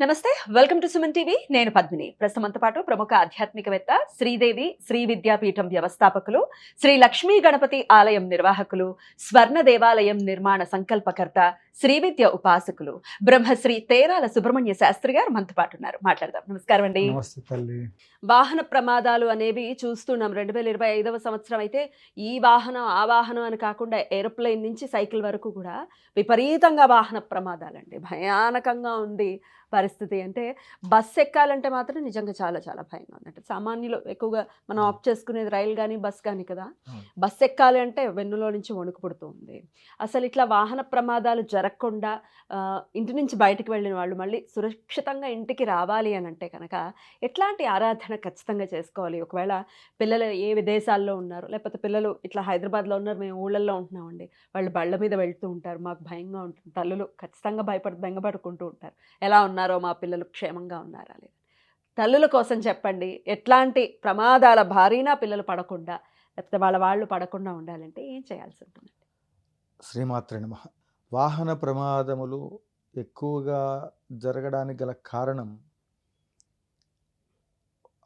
నమస్తే welcome to Suman TV. నేను పద్మిని. ప్రస్తుతంతో పాటు ప్రముఖ ఆధ్యాత్మికవేత్త శ్రీదేవి శ్రీ విద్యాపీఠం వ్యవస్థాపకులు శ్రీ లక్ష్మీ గణపతి ఆలయం నిర్వాహకులు స్వర్ణ దేవాలయం నిర్మాణ సంకల్పకర్త శ్రీ విద్య ఉపాసకులు బ్రహ్మశ్రీ తేరాల సుబ్రహ్మణ్య శాస్త్రి గారు మనతో పాటు ఉన్నారు. మాట్లాడదాం. నమస్కారం అండి. వాహన ప్రమాదాలు అనేవి చూస్తున్నాం. రెండు వేల ఇరవై ఐదవ సంవత్సరం అయితే ఈ వాహనం ఆ వాహనం అని కాకుండా ఏరోప్లేన్ నుంచి సైకిల్ వరకు కూడా విపరీతంగా వాహన ప్రమాదాలండి. భయానకంగా ఉంది పరిస్థితి. అంటే బస్ ఎక్కాలంటే మాత్రం నిజంగా చాలా చాలా భయంగా ఉంది. అంటే సామాన్యులు ఎక్కువగా మనం ఆఫ్ చేసుకునేది రైలు కానీ బస్ కానీ కదా. అవును. బస్ ఎక్కాలి అంటే వెన్నులో నుంచి వణుకు పుడుతుంది అసలు ఇట్లా వాహన ప్రమాదాలు జరగకుండా ఇంటి నుంచి బయటకు వెళ్ళిన వాళ్ళు మళ్ళీ సురక్షితంగా ఇంటికి రావాలి అని అంటే కనుక ఎట్లాంటి ఆరాధన ఖచ్చితంగా చేసుకోవాలి? ఒకవేళ పిల్లలు ఏ విదేశాల్లో ఉన్నారు లేకపోతే పిల్లలు ఇట్లా హైదరాబాద్లో ఉన్నారు మేము ఊళ్ళల్లో ఉంటున్నామండి వాళ్ళు బళ్ళ మీద వెళ్తూ ఉంటారు మాకు భయంగా ఉంటుంది తల్లులు ఖచ్చితంగా భయపడు బెంగపడుకుంటూ ఉంటారు ఎలా ఉన్నారో మా పిల్లలు క్షేమంగా ఉన్నారా లేదు? తల్లుల కోసం చెప్పండి ఎట్లాంటి ప్రమాదాల భారీనా పిల్లలు పడకుండా లేకపోతే వాళ్ళ వాళ్ళు పడకుండా ఉండాలంటే ఏం చేయాల్సి ఉంటుంది శ్రీమాత్రి నమ. వాహన ప్రమాదములు ఎక్కువగా జరగడానికి గల కారణం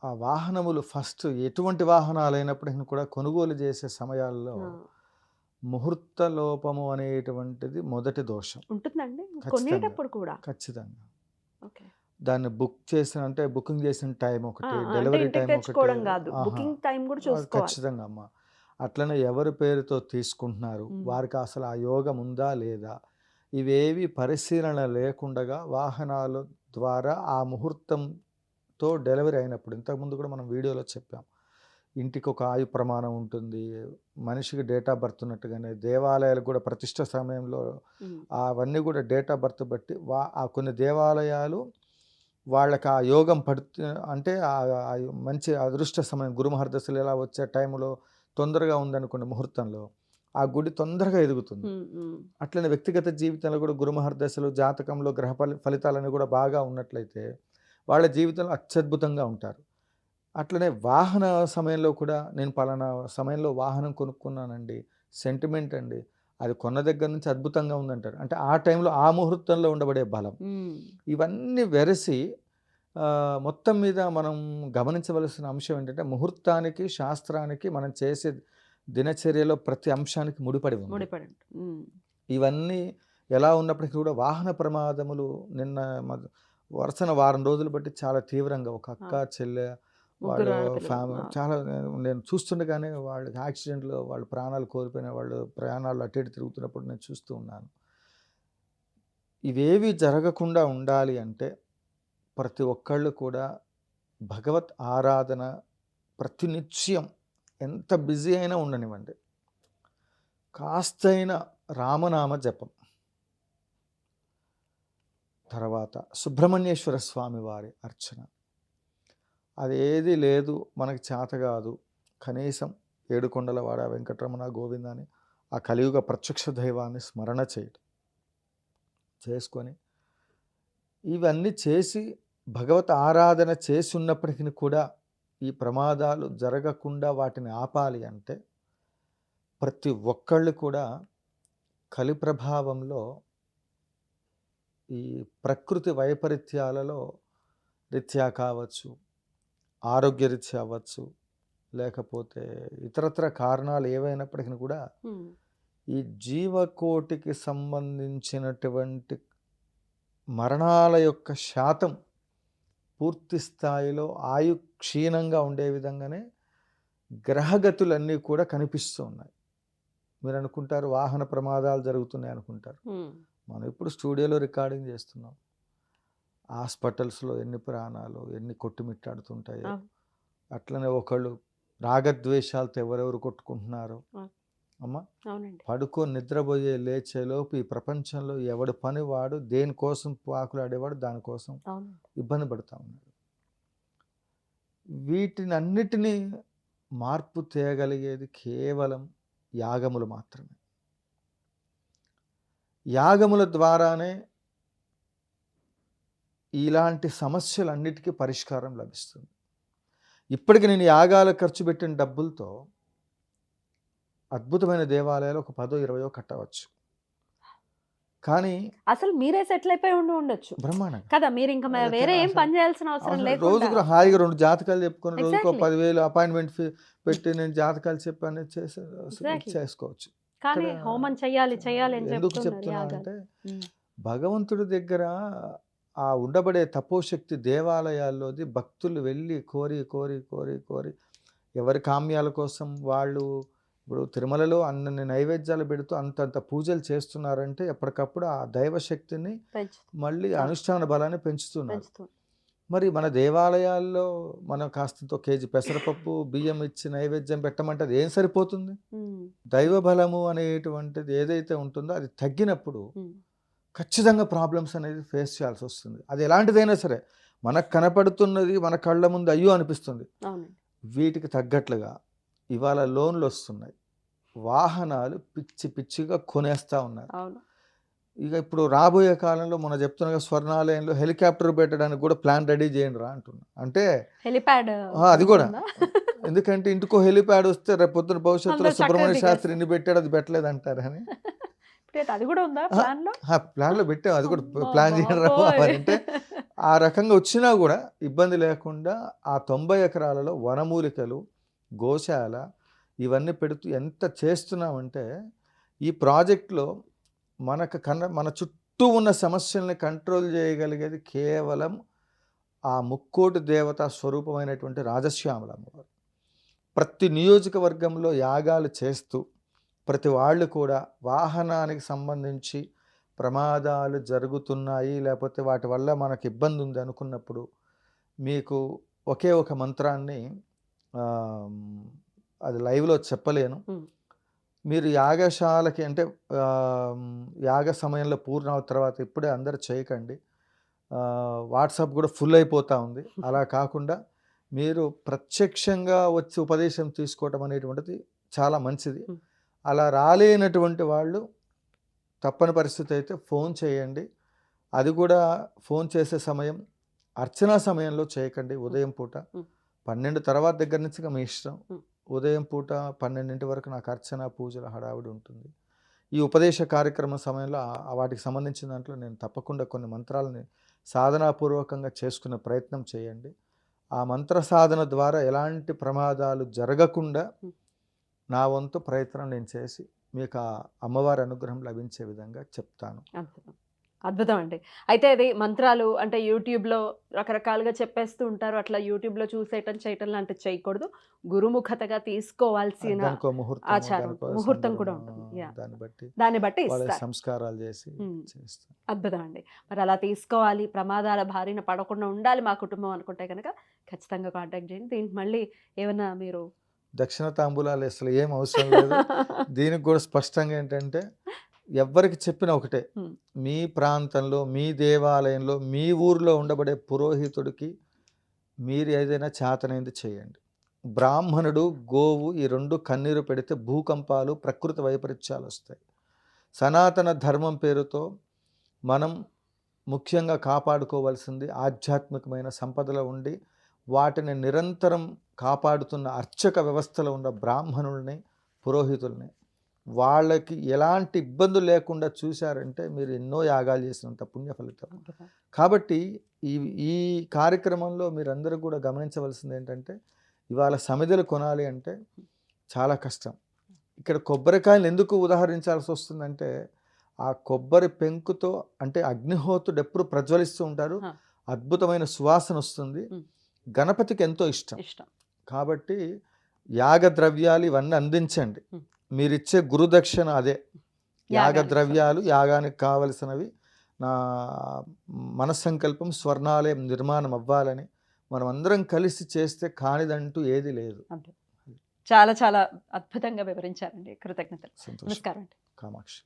ఆ వాహనములు ఫస్ట్ ఎటువంటి వాహనాలు అయినప్పటికీ కూడా కొనుగోలు చేసే సమయాల్లో ముహూర్త లోపము అనేటువంటిది మొదటి దోషం. ఉంటుందండి. కొనేటప్పుడు కూడా. ఖచ్చితంగా. దాన్ని బుక్ చేసిన అంటే బుకింగ్ చేసిన టైం ఒకటి డెలివరీ టైం ఒకటి. బుకింగ్ టైం కూడా ఖచ్చితంగా అమ్మ. అట్లనే ఎవరి పేరుతో తీసుకుంటున్నారు. వారికి అసలు ఆ యోగం ఉందా లేదా? ఇవేవి పరిశీలన లేకుండగా వాహనాల ద్వారా ఆ ముహూర్తంతో డెలివరీ అయినప్పుడు ఇంతకుముందు కూడా మనం వీడియోలో చెప్పాం. ఇంటికి ఒక ఆయు ప్రమాణం ఉంటుంది. మనిషికి డేట్ ఆఫ్ బర్త్ ఉన్నట్టుగానే దేవాలయాలకు కూడా ప్రతిష్ట సమయంలో అవన్నీ కూడా డేట్ ఆఫ్ బర్త్ బట్టి వా ఆ కొన్ని దేవాలయాలు వాళ్ళకి ఆ యోగం పడుతు అంటే మంచి అదృష్ట సమయం గురుమహర్దశలు ఎలా వచ్చే టైంలో తొందరగా ఉందనుకున్న ముహూర్తంలో ఆ గుడి తొందరగా ఎదుగుతుంది. అట్లనే వ్యక్తిగత జీవితంలో కూడా గురుమహర్దశలు జాతకంలో గ్రహ ఫలి ఫలితాలని కూడా బాగా ఉన్నట్లయితే వాళ్ళ జీవితంలో అత్యద్భుతంగా ఉంటారు. అట్లనే వాహన సమయంలో కూడా నేను పలానా సమయంలో వాహనం కొనుక్కున్నానండి. సెంటిమెంట్ అండి. అది కొన్న దగ్గర నుంచి అద్భుతంగా ఉందంటారు. అంటే ఆ టైంలో ఆ ముహూర్తంలో ఉండబడే బలం. ఇవన్నీ వెరసి మొత్తం మీద మనం గమనించవలసిన అంశం ఏంటంటే ముహూర్తానికి శాస్త్రానికి మనం చేసే దినచర్యలో ప్రతి అంశానికి ముడిపడి ఉంది. ఇవన్నీ ఎలా ఉన్నప్పటికీ కూడా వాహన ప్రమాదములు నిన్న వరుసన వారం రోజులు బట్టి చాలా తీవ్రంగా ఒక అక్క చెల్లె వాళ్ళు. ఫ్యామిలీ. చాలా నేను- నేను చూస్తుండగానే వాళ్ళకి యాక్సిడెంట్లో వాళ్ళు ప్రాణాలు కోల్పోయిన వాళ్ళు ప్రయాణాలు అటు ఇటు తిరుగుతున్నప్పుడు నేను చూస్తూ ఉన్నాను. ఇవేవి జరగకుండా ఉండాలి అంటే ప్రతి ఒక్కళ్ళు కూడా భగవత్ ఆరాధన ప్రతినిత్యం ఎంత బిజీ అయినా ఉండనివ్వండి. కాస్తైన రామనామ జపం. తర్వాత సుబ్రహ్మణ్యేశ్వర స్వామి వారి అర్చన. అదేది లేదు మనకి చేత కాదు. కనీసం ఏడుకొండల వాడ వెంకటరమణ గోవింద అని ఆ కలియుగ ప్రత్యక్ష దైవాన్ని స్మరణ చేయటం. చేసుకొని ఇవన్నీ చేసి భగవత్ ఆరాధన చేసి ఉన్నప్పటికీ కూడా ఈ ప్రమాదాలు జరగకుండా వాటిని ఆపాలి అంటే ప్రతి ఒక్కళ్ళు కూడా కలి ప్రభావంలో ఈ ప్రకృతి వైపరీత్యాలలో రీత్యా కావచ్చు ఆరోగ్యరీత్యా అవ్వచ్చు లేకపోతే ఇతరత్ర కారణాలు ఏవైనప్పటికీ కూడా ఈ జీవకోటికి సంబంధించినటువంటి మరణాల యొక్క శాతం పూర్తి స్థాయిలో ఆయు క్షీణంగా ఉండే విధంగానే గ్రహగతులన్నీ కూడా కనిపిస్తూ ఉన్నాయి. మీరు అనుకుంటారు వాహన ప్రమాదాలు జరుగుతున్నాయి అనుకుంటారు. మనం ఇప్పుడు స్టూడియోలో రికార్డింగ్ చేస్తున్నాం. హాస్పిటల్స్లో ఎన్ని ప్రాణాలు ఎన్ని కొట్టుమిట్టాడుతుంటాయో. అట్లనే ఒకళ్ళు రాగద్వేషాలతో ఎవరెవరు కొట్టుకుంటున్నారు. అమ్మ పడుకొని నిద్రపోయే లేచేలోపు ఈ ప్రపంచంలో ఎవడు పని వాడు దేనికోసం పాకులాడేవాడు దానికోసం ఇబ్బంది పడుతూ ఉన్నాడు. వీటిని అన్నిటినీ మార్పు తేగలిగేది కేవలం యాగములు మాత్రమే. యాగముల ద్వారానే ఇలాంటి సమస్యలన్నిటికీ పరిష్కారం లభిస్తుంది. ఇప్పటికి నేను యాగాల ఖర్చు పెట్టిన డబ్బులతో అద్భుతమైన దేవాలయాలు ఒక పదో ఇరవయో కట్టవచ్చు కానీ అసలు మీరే సెటిల్ అయిపోయి ఉండి ఉండొచ్చు బ్రహ్మాండంగా కదా మీరు ఇంకా వేరే ఏం పని చేయాల్సిన అవసరం లేకుండా రోజుకు హాయిగా రెండు జాతకాలు చెప్పుకొని రోజుకో. పదివేలు అపాయింట్మెంట్ పెట్టి నేను జాతకాలు చెప్పాను చేసే. చేసుకోవచ్చు కానీ హోమం చెయ్యాలి అని ఎందుకు చెప్తున్నా. అంటే. భగవంతుడి దగ్గర ఆ ఉండబడే తపోశక్తి దేవాలయాల్లోది భక్తులు వెళ్ళి కోరి కోరి కోరి కోరి ఎవరి కామ్యాల కోసం వాళ్ళు ఇప్పుడు తిరుమలలో అన్నన్ని నైవేద్యాలు పెడుతూ అంతంత పూజలు చేస్తున్నారంటే ఎప్పటికప్పుడు ఆ దైవశక్తిని మళ్ళీ అనుష్ఠాన బలాన్ని పెంచుతున్నారు. మరి మన దేవాలయాల్లో మనం కాస్తంతో కేజీ పెసరపప్పు బియ్యం ఇచ్చి నైవేద్యం పెట్టమంటే అది ఏం సరిపోతుంది. దైవ బలము అనేటువంటిది ఏదైతే ఉంటుందో అది తగ్గినప్పుడు. ఖచ్చితంగా ప్రాబ్లమ్స్ అనేది ఫేస్ చేయాల్సి వస్తుంది. అది ఎలాంటిదైనా సరే మనకు కనపడుతున్నది మన కళ్ళ ముందు అయ్యో అనిపిస్తుంది. వీటికి తగ్గట్లుగా ఇవాళ లోన్లు వస్తున్నాయి. వాహనాలు పిచ్చి పిచ్చిగా కొనేస్తూ ఉన్నారు. ఇక ఇప్పుడు రాబోయే కాలంలో మనం చెప్తున్న స్వర్ణాలయంలో హెలికాప్టర్ పెట్టడానికి కూడా ప్లాన్ రెడీ చేయండి రా అంటున్నా. అంటే హెలిప్యాడ్ అది కూడా. ఎందుకంటే ఇంటికో హెలిప్యాడ్ వస్తే రేపు పొద్దున భవిష్యత్తులో సుబ్రహ్మణ్య. శాస్త్రి ఇన్ని పెట్టాడు అది పెట్టలేదు అంటారు అని అది కూడా ఉందా ఆ, ప్లాన్లో పెట్టాం. అది కూడా ప్లాన్ చేయడం అంటే ఆ రకంగా వచ్చినా కూడా ఇబ్బంది లేకుండా ఆ తొంభై ఎకరాలలో వనమూలికలు గోశాల ఇవన్నీ పెడుతూ ఎంత చేస్తున్నామంటే ఈ ప్రాజెక్ట్లో మనకు కన్న మన చుట్టూ ఉన్న సమస్యల్ని కంట్రోల్ చేయగలిగేది కేవలం ఆ ముక్కోటి దేవతా స్వరూపమైనటువంటి రాజశ్యామల అమ్మవారు ప్రతి నియోజకవర్గంలో యాగాలు చేస్తూ ప్రతి వాళ్ళు కూడా వాహనానికి సంబంధించి ప్రమాదాలు జరుగుతున్నాయి లేకపోతే వాటి వల్ల మనకు ఇబ్బంది ఉంది అనుకున్నప్పుడు మీకు ఒకే ఒక మంత్రాన్ని అది లైవ్లో చెప్పలేను. మీరు యాగశాలకి అంటే యాగ సమయంలో పూర్ణ తర్వాత ఇప్పుడే అందరు చేయకండి వాట్సాప్ కూడా ఫుల్ అయిపోతూ ఉంది అలా కాకుండా మీరు ప్రత్యక్షంగా వచ్చి ఉపదేశం తీసుకోవటం అనేటువంటిది చాలా మంచిది. అలా రాలేనటువంటి వాళ్ళు తప్పని పరిస్థితి అయితే ఫోన్ చేయండి అది కూడా ఫోన్ చేసే సమయం అర్చనా సమయంలో చేయకండి ఉదయం పూట. పన్నెండు తర్వాత దగ్గర నుంచి మీ ఇష్టం. ఉదయం పూట పన్నెండింటి వరకు నాకు అర్చన పూజల హడావిడి ఉంటుంది. ఈ ఉపదేశ కార్యక్రమం సమయంలో వాటికి సంబంధించిన దాంట్లో నేను తప్పకుండా కొన్ని మంత్రాలని సాధనాపూర్వకంగా చేసుకునే ప్రయత్నం చేయండి. ఆ మంత్ర సాధన ద్వారా ఎలాంటి ప్రమాదాలు జరగకుండా. నా వంతు ప్రయత్నం నేను చేసి మీకు ఆ అమ్మవారి అనుగ్రహం లభించే విధంగా చెప్తాను. అద్భుతం అండి అయితే అది మంత్రాలు అంటే యూట్యూబ్లో రకరకాలుగా చెప్పేస్తూ ఉంటారు. అట్లా యూట్యూబ్లో చూసేయటం చేయటం లాంటివి చేయకూడదు. గురుముఖతగా తీసుకోవాల్సిన ఆచారం, ముహూర్తం కూడా ఉంటుంది. దాన్ని బట్టి దాన్ని సంస్కారాలు చేసి అద్భుతం అండి మరి అలా తీసుకోవాలి ప్రమాదాల బారిన పడకుండా ఉండాలి మా కుటుంబం అనుకుంటే కనుక ఖచ్చితంగా కాంటాక్ట్ చేయండి. దీనికి మళ్ళీ ఏమన్నా మీరు దక్షిణ తాంబూలాలు అసలు ఏం అవసరం లేదు. దీనికి కూడా స్పష్టంగా ఏంటంటే ఎవ్వరికి చెప్పిన ఒకటే. మీ ప్రాంతంలో మీ దేవాలయంలో మీ ఊర్లో ఉండబడే పురోహితుడికి మీరు ఏదైనా చేతనైంది చేయండి. బ్రాహ్మణుడు గోవు ఈ రెండు కన్నీరు పెడితే భూకంపాలు ప్రకృతి వైపరీత్యాలు వస్తాయి. సనాతన ధర్మం పేరుతో మనం ముఖ్యంగా కాపాడుకోవాల్సింది ఆధ్యాత్మికమైన సంపదలో ఉండి వాటిని నిరంతరం కాపాడుతున్న అర్చక వ్యవస్థలో ఉన్న బ్రాహ్మణుల్ని పురోహితుల్ని వాళ్ళకి ఎలాంటి ఇబ్బందులు లేకుండా చూశారంటే మీరు ఎన్నో యాగాలు చేసినంత పుణ్య ఫలితం కాబట్టి ఈ ఈ కార్యక్రమంలో మీరందరూ కూడా గమనించవలసింది ఏంటంటే ఇవాళ సమిధలు కొనాలి అంటే చాలా కష్టం. ఇక్కడ కొబ్బరికాయలు ఎందుకు ఉదాహరించాల్సి వస్తుందంటే ఆ కొబ్బరి పెంకుతో అంటే అగ్నిహోత్రుడు ఎప్పుడు ప్రజ్వలిస్తూ ఉంటారు. అద్భుతమైన సువాసన వస్తుంది. గణపతికి ఎంతో ఇష్టం. కాబట్టి యాగ ద్రవ్యాలు ఇవన్నీ అందించండి. మీరిచ్చే గురుదక్షిణ అదే. యాగ ద్రవ్యాలు యాగానికి కావలసినవి నా మనస్సంకల్పం స్వర్ణాలయం నిర్మాణం అవ్వాలని మనం అందరం కలిసి చేస్తే కానిదంటూ ఏది లేదు. చాలా చాలా అద్భుతంగా వివరించారండి. కృతజ్ఞతలు. నమస్కారం కామాక్షి.